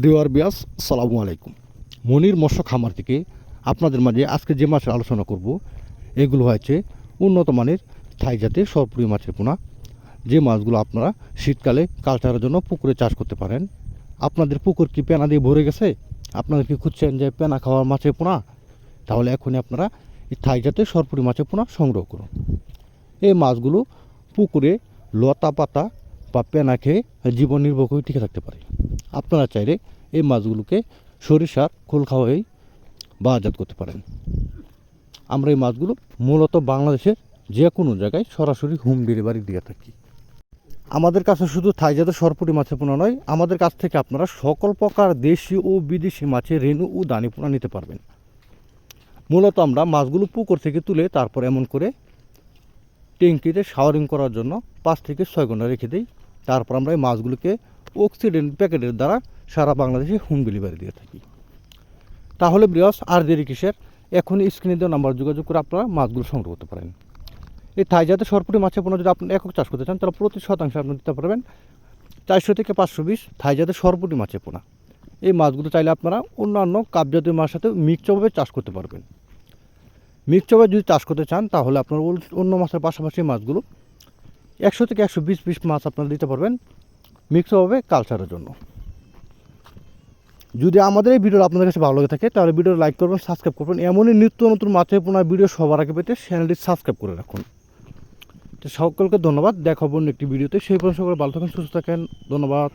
দেওয়ার বিয়াস, সালামু আলাইকুম। মনির মৎস্য খামার থেকে আপনাদের মাঝে আজকে যে মাছের আলোচনা করব, এগুলো হয়েছে উন্নত মানের থাই জাতের সরপুরি মাছের পোনা। যে মাছগুলো আপনারা শীতকালে কালচারের জন্য পুকুরে চাষ করতে পারেন। আপনাদের পুকুর কি পেনা দিয়ে ভরে গেছে? আপনাদের কি খুঁজছেন যে পেনা খাওয়ার মাছের পোনা? তাহলে এখনই আপনারা এই থাই জাতের সরপুরি মাছের পোনা সংগ্রহ করুন। এই মাছগুলো পুকুরে লতা পাতা বা পেনা খেয়ে জীবন নির্ভর করে টিকে থাকতে পারে। আপনারা চাইলে এই মাছগুলোকে সরিষার খোল খাওয়াই বাজাত করতে পারেন। আমরা এই মাছগুলো মূলত বাংলাদেশের যে কোনো জায়গায় সরাসরি হোম ডেলিভারি দিয়ে থাকি। আমাদের কাছে শুধু থাই জাতের সরপুরি মাছের পোনা নয়, আমাদের কাছ থেকে আপনারা সকল প্রকার দেশি ও বিদেশি মাছের রেণু ও দানি পোনা নিতে পারবেন। মূলত আমরা মাছগুলো পুকুর থেকে তুলে তারপর এমন করে ট্যাঙ্কিতে শাওয়ারিং করার জন্য পাঁচ থেকে ছয় ঘণ্টা রেখে দিই। তারপর আমরা এই মাছগুলোকে অক্সিডেন্ট প্যাকেটের দ্বারা সারা বাংলাদেশে হোম ডেলিভারি দিয়ে থাকি। তাহলে বৃহস আর দেরি কিসের? এখনই স্ক্রিনে দেওয়া নাম্বার যোগাযোগ করে আপনারা মাছগুলো সংগ্রহ করতে পারেন। এই থাই জাতের সরপুরি মাছের পোনা যদি আপনি একক চাষ করতে চান, তাহলে প্রতি শতাংশে আপনি দিতে পারবেন চারশো থেকে পাঁচশো বিশ থাই জাতের সরপুরি মাছের পোনা। এই মাছগুলো চাইলে আপনারা অন্যান্য কাপ জাতীয় মাছের সাথে মিক্সভাবে চাষ করতে পারবেন। মিক্সভাবে যদি চাষ করতে চান, তাহলে আপনার অন্য মাছের পাশাপাশি মাছগুলো একশো থেকে একশো বিশ পিস মাছ আপনারা দিতে পারবেন মিক্স হবে কালচারের জন্য। যদি আমাদের এই ভিডিও আপনাদের কাছে ভালো লাগে থাকে, তাহলে ভিডিও লাইক করবেন সাবস্ক্রাইব করবেন। এমনই নিত্য নতুন মাছের পুনরায় ভিডিও সবার আগে পেতে চ্যানেলটি সাবস্ক্রাইব করে রাখুন। তো সকলকে ধন্যবাদ দেখাবো একটি ভিডিওতে সেই পর্যন্ত সকলে ভালো থাকেন, সুস্থ থাকেন। ধন্যবাদ।